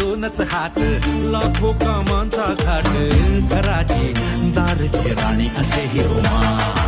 दोनच हात लाखो कामांचा घाट घराची दारची राणी असे हिरोमा